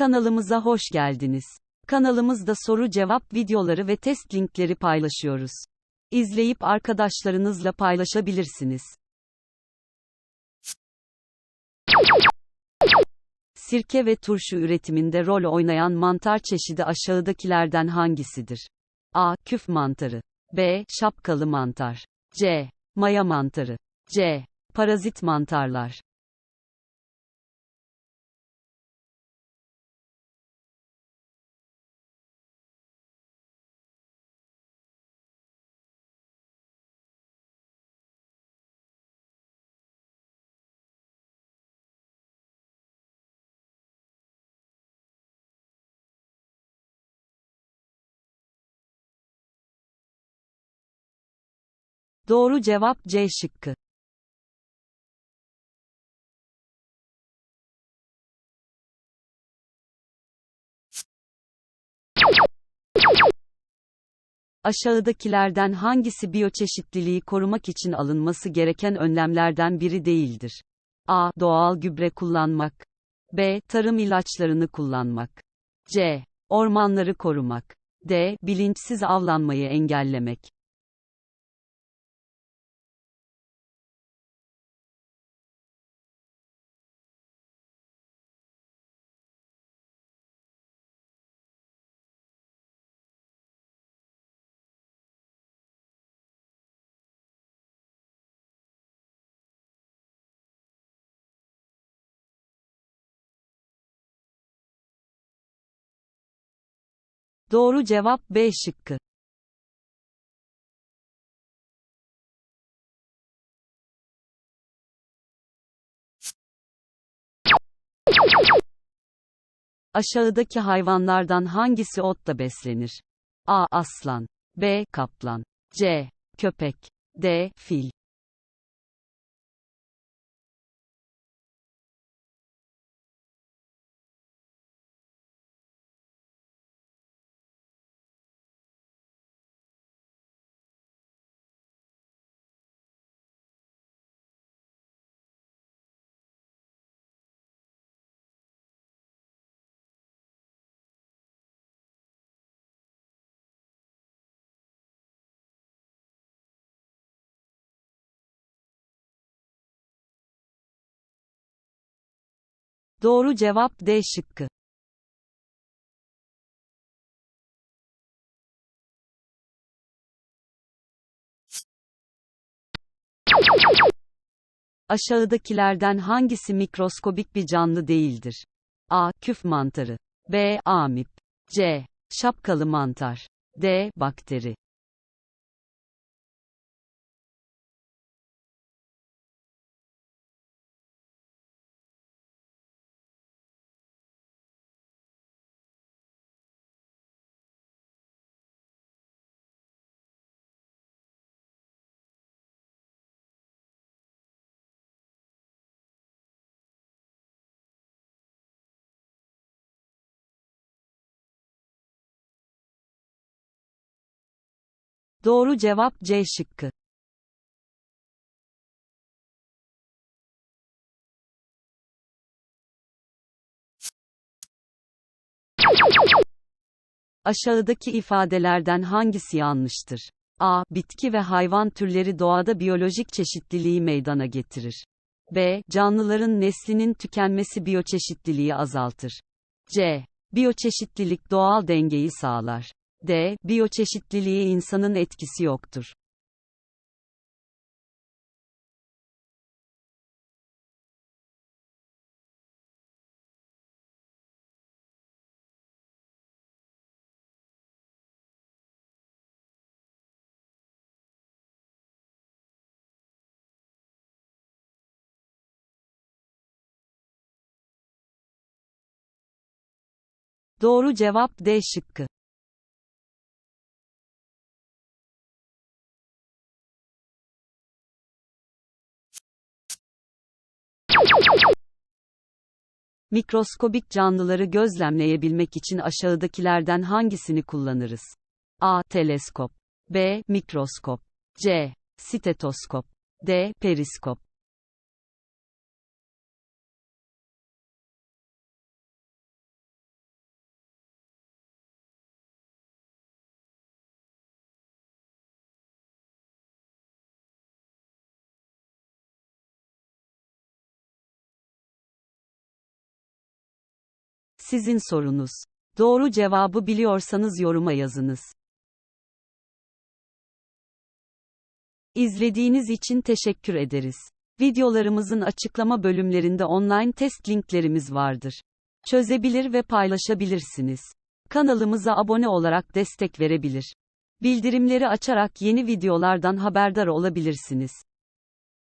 Kanalımıza hoş geldiniz. Kanalımızda soru cevap videoları ve test linkleri paylaşıyoruz. İzleyip arkadaşlarınızla paylaşabilirsiniz. Sirke ve turşu üretiminde rol oynayan mantar çeşidi aşağıdakilerden hangisidir? A. Küf mantarı. B. Şapkalı mantar. C. Maya mantarı. C. Parazit mantarlar. Doğru cevap C şıkkı. Aşağıdakilerden hangisi biyoçeşitliliği korumak için alınması gereken önlemlerden biri değildir? A. Doğal gübre kullanmak. B. Tarım ilaçlarını kullanmak. C. Ormanları korumak. D. Bilinçsiz avlanmayı engellemek. Doğru cevap B şıkkı. Aşağıdaki hayvanlardan hangisi otla beslenir? A. Aslan. B. Kaplan. C. Köpek. D. Fil. Doğru cevap D şıkkı. Aşağıdakilerden hangisi mikroskobik bir canlı değildir? A. Küf mantarı. B. Amip. C. Şapkalı mantar. D. Bakteri. Doğru cevap C şıkkı. Aşağıdaki ifadelerden hangisi yanlıştır? A. Bitki ve hayvan türleri doğada biyolojik çeşitliliği meydana getirir. B. Canlıların neslinin tükenmesi biyoçeşitliliği azaltır. C. Biyoçeşitlilik doğal dengeyi sağlar. D. Biyoçeşitliliğe insanın etkisi yoktur. Doğru cevap D şıkkı. Mikroskobik canlıları gözlemleyebilmek için aşağıdakilerden hangisini kullanırız? A. Teleskop. B. Mikroskop. C. Stetoskop. D. Periskop. Sizin sorunuz. Doğru cevabı biliyorsanız yoruma yazınız. İzlediğiniz için teşekkür ederiz. Videolarımızın açıklama bölümlerinde online test linklerimiz vardır. Çözebilir ve paylaşabilirsiniz. Kanalımıza abone olarak destek verebilir. Bildirimleri açarak yeni videolardan haberdar olabilirsiniz.